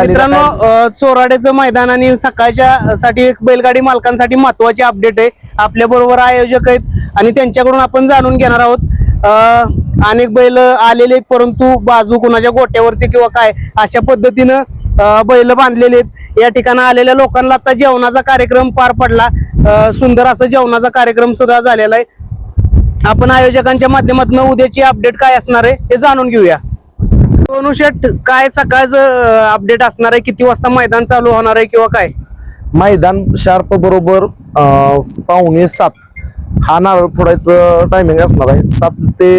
मित्रांनो चोराडेचं चोराड्याचं मैदान आणि सकाळच्या साठी एक बैलगाडी मालकांसाठी महत्वाची अपडेट आहे. आपल्या बरोबर आयोजक आहेत आणि त्यांच्याकडून आपण जाणून घेणार आहोत. अनेक बैल आलेले आहेत परंतु बाजू कुणाच्या गोट्यावरती किंवा काय अशा पद्धतीनं बैल बांधलेले आहेत. या ठिकाणी आलेल्या लोकांना आता जेवणाचा कार्यक्रम पार पडला. सुंदर असा जेवणाचा कार्यक्रम सुद्धा झालेला आहे. आपण आयोजकांच्या माध्यमातून उद्याची अपडेट काय असणार आहे ते जाणून घेऊया. सोनू शेठ काय सकाळचं अपडेट असणार आहे? किती वाजता मैदान चालू होणार आहे किंवा काय? मैदान शार्प बरोबर अं, पावणे सात. हा नारळ फोडायचं टायमिंग असणार आहे. सात ते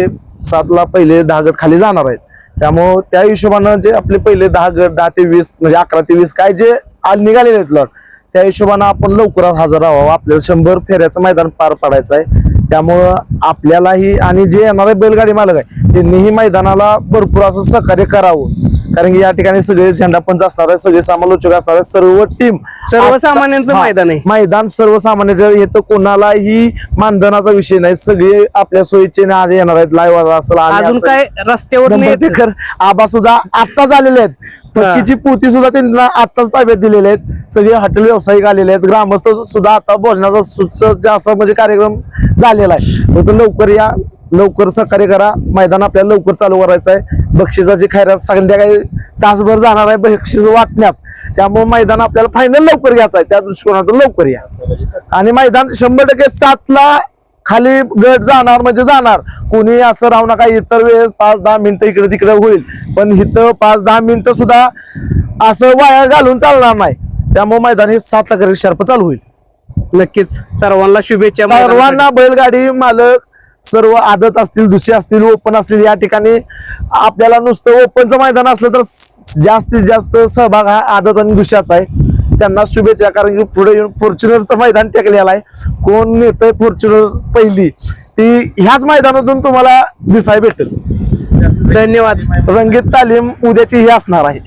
सातला पहिले दहा गट खाली जाणार आहेत. त्यामुळं त्या हिशोबानं जे आपले पहिले दहा गट दहा ते वीस म्हणजे अकरा ते वीस काय जे आल निघालेले आहेत लॉट त्या हिशोबानं आपण लवकरात हजर राहावं. आपल्याला शंभर फेऱ्याचं मैदान पार पाडायचं आहे. त्यामुळं आपल्यालाही आणि जे येणारे बैलगाडी मालक आहे त्यांनीही मैदानाला भरपूर असं सहकार्य करावं. कारण की या ठिकाणी सगळे झेंडा पंच असणार आहे सगळे समालोचक असणार आहेत सर्व टीम सर्वसामान्यांचं मैदान आहे. मैदान सर्वसामान्यांचं हे तर कोणालाही मानधनाचा विषय नाही. सगळे आपल्या सोयीचे येणार आहेत लाईव्ह अजून. काय रस्त्यावर आबा सुद्धा आत्ताच आलेले आहेत. पक्कीची पोती सुद्धा त्यांना आत्ताच ताब्यात दिलेले आहेत. सगळे हॉटेल व्यावसायिक आलेले आहेत. ग्रामस्थ सुद्धा आता भोजनाचा सुसज्ज असा म्हणजे कार्यक्रम झालेला आहे. तर लवकर या लवकर सहकार्य करा. मैदान आपल्याला लवकर चालू करायचं आहे. बक्षिसाची खैरात संध्याकाळी तासभर जाणार आहे बक्षीस वाटण्यात. त्यामुळे मैदान आपल्याला फायनल लवकर घ्यायचं आहे. त्या दृष्टिकोनातून लवकर या. आणि मैदान शंभर टक्के सातला खाली गट जाणार म्हणजे जाणार. कोणी असं राहू नका इतर वेळेस पाच दहा मिनिटं इकडे तिकडे होईल. पण इथं पाच दहा मिनिटं सुद्धा असं वाया घालून चालणार नाही. त्यामुळे मैदान हे सात लाख शार्प चालू होईल. नक्कीच. सर्वांना शुभेच्छा. सर्वांना बैलगाडी मालक सर्व आदत असतील दुसरे असतील ओपन असतील या ठिकाणी आपल्याला नुसतं ओपनचं मैदान असलं तर जास्तीत जास्त सहभाग हा आदत आणि दुसऱ्याचा आहे. त्यांना शुभेच्छा कारण की पुढे येऊन फॉर्च्युनरचं मैदान टेकलेलं आहे. कोण नेतंय फॉर्च्युनर पहिली ती ह्याच मैदानातून तुम्हाला दिसाय भेटेल. धन्यवाद. रंगीत तालीम उद्याची ही असणार आहे.